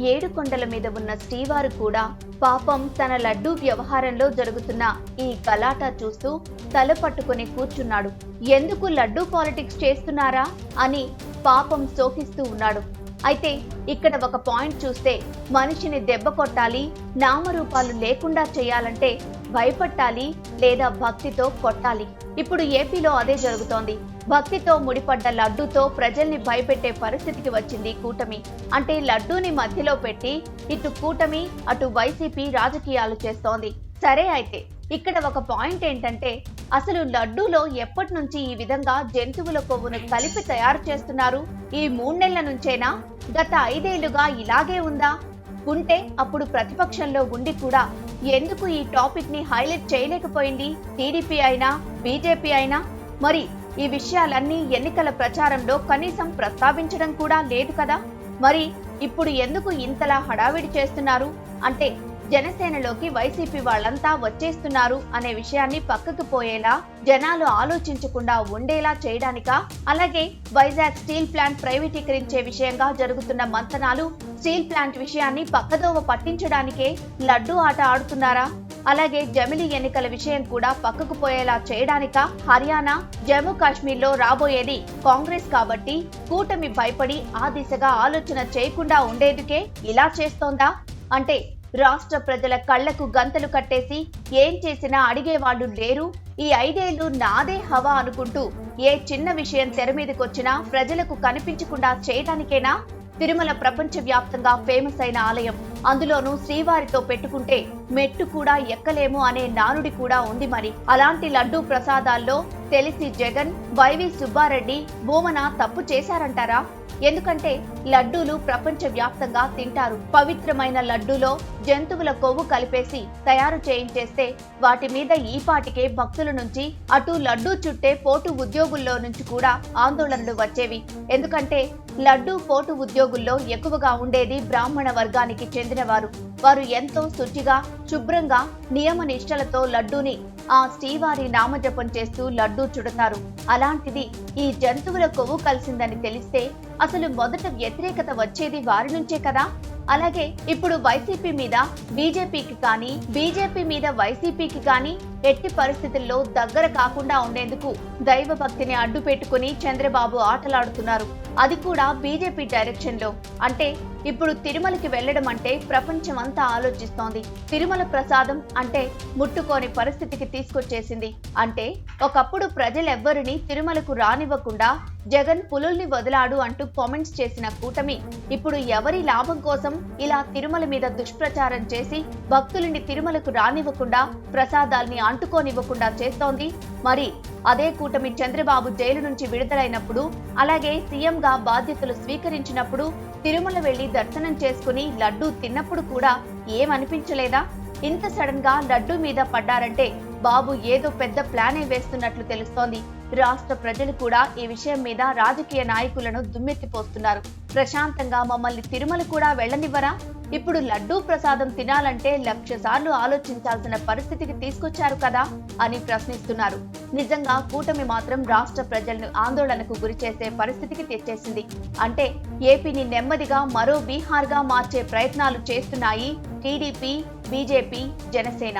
ఏడు కొండల మీద ఉన్న శ్రీవారు కూడా పాపం తన లడ్డూ వ్యవహారంలో జరుగుతున్న ఈ కలాట చూస్తూ తల పట్టుకుని కూర్చున్నాడు. ఎందుకు లడ్డూ పాలిటిక్స్ చేస్తున్నారా? అని పాపం శోకిస్తూ ఉన్నాడు. అయితే ఇక్కడ ఒక పాయింట్ చూస్తే మనిషిని దెబ్బ కొట్టాలి నామరూపాలు లేకుండా చేయాలంటే భయపట్టాలి లేదా భక్తితో కొట్టాలి. ఇప్పుడు ఏపీలో అదే జరుగుతోంది. భక్తితో ముడిపడ్డ లడ్డూతో ప్రజల్ని భయపెట్టే పరిస్థితికి వచ్చింది కూటమి. అంటే లడ్డూని మధ్యలో పెట్టి ఇటు కూటమి అటు వైసీపీ రాజకీయాలు చేస్తోంది. సరే అయితే ఇక్కడ ఒక పాయింట్ ఏంటంటే అసలు లడ్డూలో ఎప్పటి నుంచి ఈ విధంగా జంతువుల కొవ్వును కలిపి తయారు చేస్తున్నారు? ఈ మూడు నెలల నుంచేనా? గత ఐదేళ్ళుగా ఇలాగే ఉందా? ఉంటే అప్పుడు ప్రతిపక్షంలో ఉండి కూడా ఎందుకు ఈ టాపిక్ని హైలైట్ చేయలేకపోయింది? టీడీపీ అయినా బీజేపీ అయినా? మరి ఈ విషయాలన్నీ ఎన్నికల ప్రచారంలో కనీసం ప్రస్తావించడం కూడా లేదు కదా? మరి ఇప్పుడు ఎందుకు ఇంతలా హడావిడి చేస్తున్నారు? అంటే జనసేనలోకి వైసీపీ వాళ్ళంతా వచ్చేస్తున్నారు అనే విషయాన్ని పక్కకు పోయేలా జనాలు ఆలోచించకుండా ఉండేలా చేయడానికా? అలాగే వైజాగ్ స్టీల్ ప్లాంట్ ప్రైవేటీకరించే విషయంగా జరుగుతున్న మంతనాలు స్టీల్ ప్లాంట్ విషయాన్ని పక్కదోవ పట్టించడానికే లడ్డూ ఆట ఆడుతున్నారా? అలాగే జమిలి ఎన్నికల విషయం కూడా పక్కకు పోయేలా చేయడానిక? హర్యానా జమ్మూ కాశ్మీర్లో రాబోయేది కాంగ్రెస్ కాబట్టి కూటమి భయపడి ఆ దిశగా ఆలోచన చేయకుండా ఉండేందుకే ఇలా చేస్తోందా? అంటే రాష్ట్ర ప్రజల కళ్ళకు గంతలు కట్టేసి ఏం చేసినా అడిగేవాళ్ళు లేరు. ఈ ఐదేళ్ళు నాదే హవా అనుకుంటూ ఏ చిన్న విషయం తెర మీదకొచ్చినా ప్రజలకు కనిపించకుండా చేయడానికేనా? తిరుమల ప్రపంచ వ్యాప్తంగా ఫేమస్ అయిన ఆలయం. అందులోనూ శ్రీవారితో పెట్టుకుంటే మెట్టు కూడా ఎక్కలేము అనే నానుడి కూడా ఉంది మరి. అలాంటి లడ్డూ ప్రసాదాల్లో తెలిసి జగన్ వైవి సుబ్బారెడ్డి భూమన తప్పు చేశారంటారా? ఎందుకంటే లడ్డూలు ప్రపంచ వ్యాప్తంగా తింటారు. పవిత్రమైన లడ్డూలో జంతువుల కొవ్వు కలిపేసి తయారు చేయించేస్తే వాటి మీద ఈపాటికే భక్తుల నుంచి అటు లడ్డూ చుట్టే పోటు ఉద్యోగుల్లో నుంచి కూడా ఆందోళనలు వచ్చేవి. ఎందుకంటే లడ్డూ పోటు ఉద్యోగుల్లో ఎక్కువగా ఉండేది బ్రాహ్మణ వర్గానికి చెందినవారు. వారు ఎంతో శుచిగా శుభ్రంగా నియమ నిష్టలతో లడ్డూని ఆ శ్రీవారి నామజపం చేస్తూ లడ్డూ చుడతారు. అలాంటిది ఈ జంతువుల కొవ్వు కలిసిందని తెలిస్తే అసలు మొదట వ్యతిరేకత వచ్చేది వారి నుంచే కదా? అలాగే ఇప్పుడు వైసీపీ మీద బీజేపీకి కానీ బీజేపీ మీద వైసీపీకి కానీ ఎట్టి పరిస్థితుల్లో దగ్గర కాకుండా ఉండేందుకు దైవ భక్తిని అడ్డు పెట్టుకుని చంద్రబాబు ఆటలాడుతున్నారు. అది కూడా బీజేపీ డైరెక్షన్లో అంటే ఇప్పుడు తిరుమలకి వెళ్ళడం అంటే ప్రపంచం అంతా ఆలోచిస్తోంది. తిరుమల ప్రసాదం అంటే ముట్టుకోని పరిస్థితికి తీసుకొచ్చేసింది. అంటే ఒకప్పుడు ప్రజలెవ్వరిని తిరుమలకు రానివ్వకుండా జగన్ పులుల్ని వదిలాడు అంటూ కామెంట్స్ చేసిన కూటమి ఇప్పుడు ఎవరి లాభం కోసం ఇలా తిరుమల మీద దుష్ప్రచారం చేసి భక్తులని తిరుమలకు రానివ్వకుండా ప్రసాదాల్ని అంటుకోనివ్వకుండా చేస్తోంది. మరి అదే కూటమి చంద్రబాబు జైలు నుంచి విడుదలైనప్పుడు అలాగే సీఎంగా బాధ్యతలు స్వీకరించినప్పుడు తిరుమల వెళ్ళి దర్శనం చేసుకుని లడ్డూ తిన్నప్పుడు కూడా ఏమనిపించలేదా? ఇంత సడన్గా లడ్డూ మీద పడ్డారంటే బాబు ఏదో పెద్ద ప్లానే వేస్తున్నట్లు తెలుస్తోంది. రాష్ట్ర ప్రజలు కూడా ఈ విషయం మీద రాజకీయ నాయకులను దుమ్మెత్తిపోస్తున్నారు. ప్రశాంతంగా మమ్మల్ని తిరుమల కూడా వెళ్ళనివ్వరా? ఇప్పుడు లడ్డూ ప్రసాదం తినాలంటే లక్ష సార్లు ఆలోచించాల్సిన పరిస్థితికి తీసుకొచ్చారు కదా అని ప్రశ్నిస్తున్నారు. నిజంగా కూటమి మాత్రం రాష్ట్ర ప్రజలను ఆందోళనకు గురి చేసే పరిస్థితికి తెచ్చేసింది. అంటే ఏపీని నెమ్మదిగా మరో బీహార్గా మార్చే ప్రయత్నాలు చేస్తున్నాయి టీడీపీ బీజేపీ జనసేన.